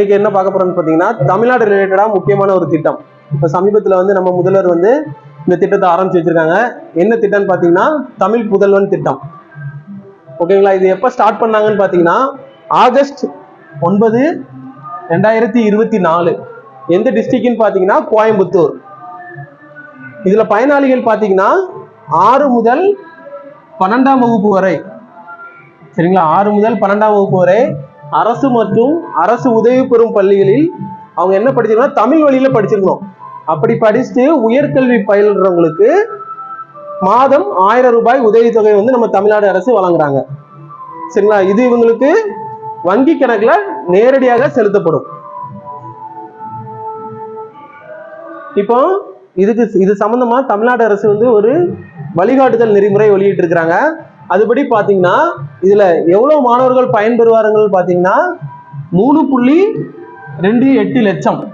இன்னைக்கு என்ன பார்க்க போறோம்னு பார்த்தீங்கன்னா தமிழ்நாடு ரிலேட்டடா முக்கியமான ஒரு திட்டம். இப்போ சமீபத்தில் வந்து நம்ம முதல்வர் வந்து இந்த திட்டத்தை ஆரம்பிச்சு வச்சிருக்காங்க. என்ன திட்டம்னு பார்த்தீங்கன்னா தமிழ் புதல்வன் திட்டம். ஓகேங்களா? இது எப்போ ஸ்டார்ட் பண்ணாங்கன்னு பார்த்தீங்கன்னா ஆகஸ்ட் ஒன்பது ரெண்டாயிரத்தி இருபத்தி நாலு. எந்த டிஸ்ட்ரிக்ட்னு பார்த்தீங்கன்னா கோயம்புத்தூர். இதில் பயனாளிகள் பார்த்தீங்கன்னா ஆறு முதல் பன்னெண்டாம் வகுப்பு வரை. சரிங்களா? ஆறு முதல் பன்னெண்டாம் வகுப்பு வரை அரசு மற்றும் அரசு உதவி பெறும் பள்ளிகளில் அவங்க என்ன படிச்சிருக்கணும் தமிழ் வழியில படிச்சிருக்கணும். அப்படி படிச்சுட்டு உயர்கல்வி பயில்றவங்களுக்கு மாதம் ஆயிரம் ரூபாய் உதவித்தொகை வந்து நம்ம தமிழ்நாடு அரசு வழங்குறாங்க. சரிங்களா? இது இவங்களுக்கு வங்கி கணக்குல நேரடியாக செலுத்தப்படும். இப்போ இதுக்கு இது சம்பந்தமா தமிழ்நாடு அரசு வந்து ஒரு வழிகாட்டுதல் நெறிமுறை வெளியிட்டு இருக்கிறாங்க அதுபடி பாத்தீங்கன்னா இதுல எவ்வளவு மாணவர்கள் பயன்பெறுவார்கள் பாத்தீங்கன்னா மூணு புள்ளி ரெண்டு எட்டு லட்சம்.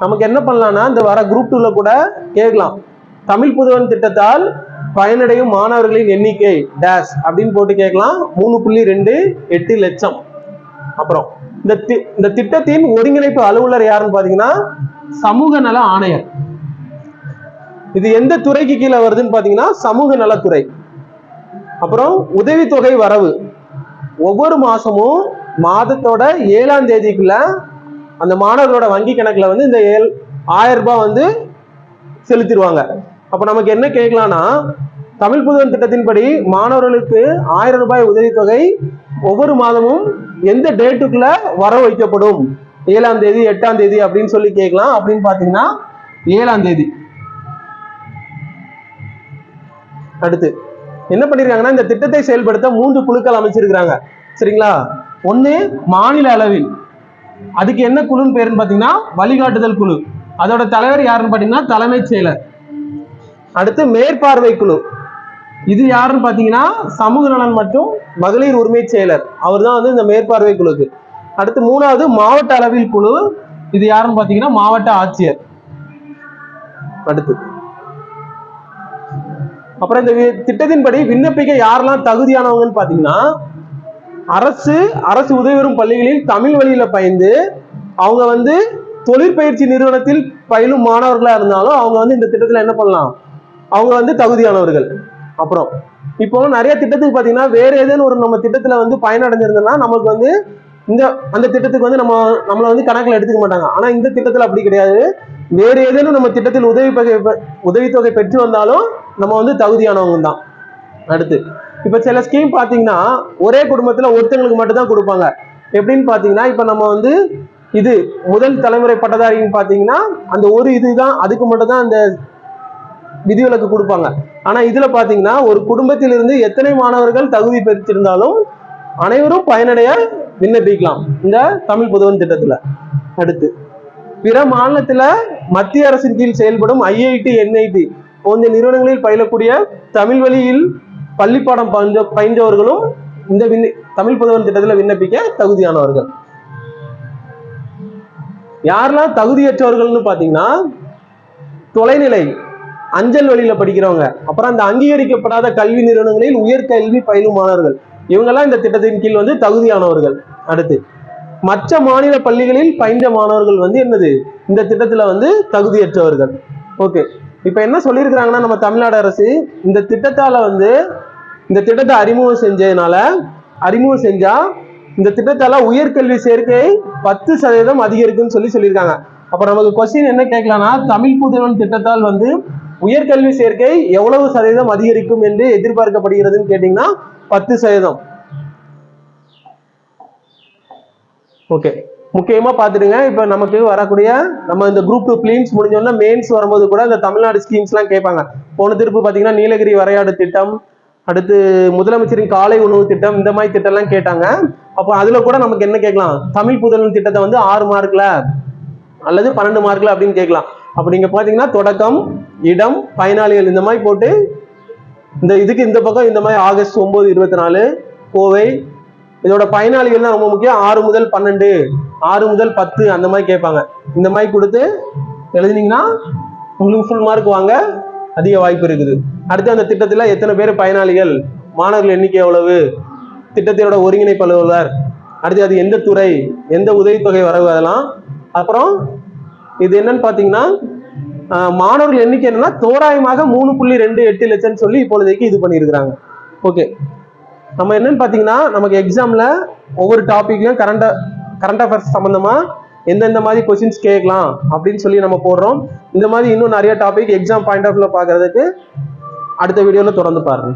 நமக்கு என்ன பண்ணலாம்னா இந்த வர குரூப் டூல கூட கேட்கலாம். தமிழ் புதுவன் திட்டத்தால் பயனடையும் மாணவர்களின் எண்ணிக்கை டேஷ் அப்படின்னு போட்டு கேட்கலாம். மூணு புள்ளி ரெண்டு எட்டு லட்சம். அப்புறம் இந்த தி- இந்த திட்டத்தின் ஒருங்கிணைப்பு அலுவலர் யாருன்னு பாத்தீங்கன்னா சமூக நல ஆணையர். இது எந்த துறைக்கு கீழே வருதுன்னு பாத்தீங்கன்னா சமூக நலத்துறை. அப்புறம் உதவித்தொகை வரவு. ஒவ்வொரு மாசமும் மாதத்தோட ஏழாம் தேதிக்குள்ள அந்த மாணவர்களோட வங்கி கணக்குல வந்து இந்த ஏழ் ஆயிரம் ரூபாய் வந்து செலுத்திடுவாங்க. அப்ப நமக்கு என்ன கேட்கலாம்னா தமிழ் புதுவன் திட்டத்தின்படி மாணவர்களுக்கு ஆயிரம் ரூபாய் உதவித்தொகை ஒவ்வொரு மாதமும் எந்த டேட்டுக்குள்ள வர வைக்கப்படும்? ஏழாம் தேதி எட்டாம் தேதி அப்படின்னு சொல்லி கேட்கலாம். அப்படின்னு பாத்தீங்கன்னா ஏழாம் தேதி. அடுத்து. என்ன பண்ணிருக்காங்கன்னா இந்த திட்டத்தை செயல்படுத்த மூன்று குழுக்கள் அமைச்சிருக்கிறாங்க. சரிங்களா? ஒன்று மாநில அளவில். அதுக்கு என்ன குழுன்னு பேருன்னு பாத்தீங்கன்னா வழிகாட்டுதல் குழு. அதோட தலைவர் யாருன்னு பாத்தீங்கன்னா தலைமைச் செயலர். அடுத்து மேற்பார்வை குழு. இது யாருன்னு பாத்தீங்கன்னா சமூக நலன் மற்றும் மகளிர் உரிமை செயலர். அவர் தான் வந்து இந்த மேற்பார்வை குழுக்கு. அடுத்து மூணாவது மாவட்ட அளவில் குழு. இது யாருன்னு பாத்தீங்கன்னா மாவட்ட ஆட்சியர். அடுத்து அப்புறம் இந்த வி- திட்டத்தின்படி விண்ணப்பிக்க யாரெல்லாம் தகுதியானவங்கன்னு பாத்தீங்கன்னா அரசு அரசு உதவி பெறும் பள்ளிகளில் தமிழ் வழியில பயின்று அவங்க வந்து தொழிற்பயிற்சி நிறுவனத்தில் பயிலும் மாணவர்களா இருந்தாலும் அவங்க வந்து இந்த திட்டத்துல என்ன பண்ணலாம்? அவங்க வந்து தகுதியானவர்கள். அப்புறம் இப்போ நிறைய திட்டத்துக்கு பாத்தீங்கன்னா வேற ஏதேனும் ஒரு நம்ம திட்டத்துல வந்து பயனடைஞ்சிருந்தோம்னா நமக்கு வந்து இந்த அந்த திட்டத்துக்கு வந்து நம்ம நம்மளை வந்து கணக்குல எடுத்துக்க மாட்டாங்க. ஆனா இந்த திட்டத்துல அப்படி கிடையாது. வேறு ஏதேனும் நம்ம திட்டத்தில் உதவி தொகை உதவித்தொகை பெற்று வந்தாலும் நம்ம வந்து தகுதியானவங்க தான். அடுத்து இப்போ சில ஸ்கீம் பார்த்தீங்கன்னா ஒரே குடும்பத்தில் ஒருத்தங்களுக்கு மட்டும்தான் கொடுப்பாங்க. எப்படின்னு பார்த்தீங்கன்னா இப்போ நம்ம வந்து இது முதல் தலைமுறை பட்டதாரின்னு பார்த்தீங்கன்னா அந்த ஒரு இதுதான் அதுக்கு மட்டும் தான் அந்த விதிவிலக்கு கொடுப்பாங்க. ஆனால் இதில் பார்த்தீங்கன்னா ஒரு குடும்பத்திலிருந்து எத்தனை மாணவர்கள் தகுதி பெற்றிருந்தாலும் அனைவரும் பயனடைய விண்ணப்பிக்கலாம். இந்த தமிழ் புதுவன் திட்டத்தில். அடுத்து பிற மாநிலத்துல மத்திய அரசின் கீழ் செயல்படும் ஐஐடி என்ஐடி போன்ற நிறுவனங்களில் பயிலக்கூடிய தமிழ் வழியில் பள்ளிப்பாடம் பயின்ற பயின்றவர்களும் இந்த விண்ண தமிழ் புதவன் திட்டத்துல விண்ணப்பிக்க தகுதியானவர்கள். யாரெல்லாம் தகுதியற்றவர்கள்னு பாத்தீங்கன்னா தொலைநிலை அஞ்சல் வழியில படிக்கிறவங்க அப்புறம் அந்த அங்கீகரிக்கப்படாத கல்வி நிறுவனங்களில் உயர்கல்வி பயிலும் மாணவர்கள் இவங்கெல்லாம் இந்த திட்டத்தின் கீழ் வந்து தகுதியானவர்கள். அடுத்து மற்ற மாநில பள்ளிகளில் பயின்ற மாணவர்கள் வந்து என்னது? இந்த திட்டத்துல வந்து தகுதியற்றவர்கள். ஓகே இப்ப என்ன சொல்லியிருக்கிறாங்கன்னா நம்ம தமிழ்நாடு அரசு இந்த திட்டத்தால வந்து இந்த திட்டத்தை அறிமுகம் செஞ்சதுனால அறிமுகம் செஞ்சா இந்த திட்டத்தால உயர்கல்வி சேர்க்கை பத்து சதவீதம் அதிகரிக்கும்னு சொல்லி சொல்லியிருக்காங்க. அப்ப நமக்கு கொஸ்டின் என்ன கேட்கலாம்னா தமிழ் புதுவன் திட்டத்தால் வந்து உயர்கல்வி சேர்க்கை எவ்வளவு சதவீதம் அதிகரிக்கும் என்று எதிர்பார்க்கப்படுகிறதுன்னு கேட்டீங்கன்னா பத்து சதவீதம். ஓகே முக்கியமா பாத்துடுங்க இப்ப நமக்கு வரக்கூடிய நம்ம இந்த குரூப் டூ பிலிம்ஸ் முடிஞ்சோன்னா மெயின்ஸ் வரும்போது கூட இந்த தமிழ்நாடு ஸ்கீம்ஸ் எல்லாம் கேட்பாங்க. போன திருப்பு பாத்தீங்கன்னா நீலகிரி வரையாடு திட்டம் அடுத்து முதலமைச்சரின் காலை உணவு திட்டம் இந்த மாதிரி திட்டம் எல்லாம் கேட்டாங்க. அப்போ அதுல கூட நமக்கு என்ன கேட்கலாம்? தமிழ் புதல்வன் திட்டத்தை வந்து ஆறு மார்க்ல அல்லது பன்னெண்டு மார்க்ல அப்படின்னு கேட்கலாம். அப்ப நீங்க பாத்தீங்கன்னா தொடக்கம் இடம் பயனாளிகள் இந்த மாதிரி போட்டு இந்த இதுக்கு இந்த பக்கம் இந்த மாதிரி ஆகஸ்ட் ஒன்பது இருபத்தி நாலு கோவை இதோட பயனாளிகள் தான் ரொம்ப முக்கியம். ஆறு முதல் பன்னெண்டு ஆறு முதல் பத்து அந்த மாதிரி கேட்பாங்க. இந்த மாதிரி கொடுத்து எழுதினீங்கன்னா உங்களுக்கு ஃபுல் மார்க் வாங்க அதிக வாய்ப்பு இருக்குது. அடுத்து அந்த திட்டத்தில் எத்தனை பேர் பயனாளிகள்? மாணவர்கள் எண்ணிக்கை எவ்வளவு? திட்டத்தினோட ஒருங்கிணைப்பு அலுவலர். அடுத்து அது எந்த துறை? எந்த உதவித்தொகை வரவு அதெல்லாம். அப்புறம் இது என்னன்னு பார்த்தீங்கன்னா மாணவர்கள் எண்ணிக்கை என்னன்னா தோராயமாக மூணு புள்ளி ரெண்டு எட்டு லட்சம்னு சொல்லி இப்பொழுதைக்கு இது பண்ணியிருக்கிறாங்க. ஓகே. நம்ம என்னன்னு பாத்தீங்கன்னா நமக்கு எக்ஸாம்ல ஒவ்வொரு டாபிக்லயும் கரண்ட் கரண்ட் அஃபேர்ஸ் சம்பந்தமா எந்தெந்த மாதிரி கொஸ்டின்ஸ் கேட்கலாம் அப்படின்னு சொல்லி நம்ம போடுறோம். இந்த மாதிரி இன்னும் நிறைய டாபிக் எக்ஸாம் பாயிண்ட் ஆஃப் வியூல பாக்குறதுக்கு அடுத்த வீடியோல தொடர்ந்து பாருங்க.